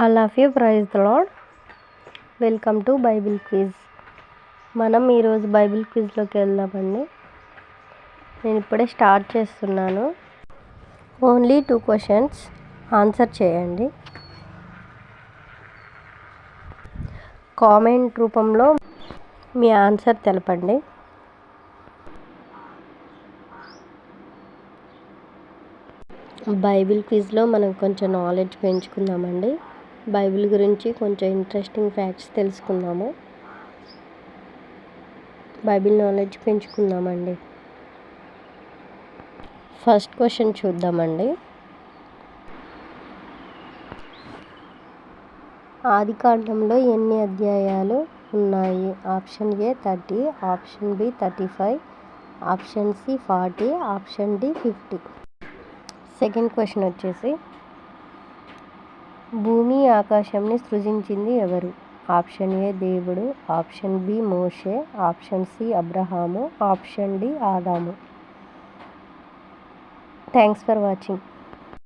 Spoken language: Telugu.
I love you praise the Lord welcome to Bible quiz మనం ఈరోజు బైబిల్ క్విజ్లోకి వెళ్దామండి. నేను ఇప్పుడే స్టార్ట్ చేస్తున్నాను. ఓన్లీ టూ క్వశ్చన్స్ ఆన్సర్ చేయండి. కామెంట్ రూపంలో మీ ఆన్సర్ తెలపండి. బైబిల్ క్విజ్లో మనం కొంచెం నాలెడ్జ్ పెంచుకుందామండి. బైబిల్ గురించి కొంచెం ఇంట్రెస్టింగ్ ఫ్యాక్ట్స్ తెలుసుకుందాము. బైబిల్ నాలెడ్జ్ పెంచుకుందామండి. ఫస్ట్ క్వశ్చన్ చూద్దామండి. ఆది కాండంలో ఎన్ని అధ్యాయాలు ఉన్నాయి? Option A thirty option B thirty five option C forty option D fifty. Second question వచ్చేసి భూమి ఆకాశంని సృజించింది ఎవరు? ఆప్షన్ ఏ దేవుడు ఆప్షన్ బి మోషే option C Abraham option D ఆదాము. Thanks for watching.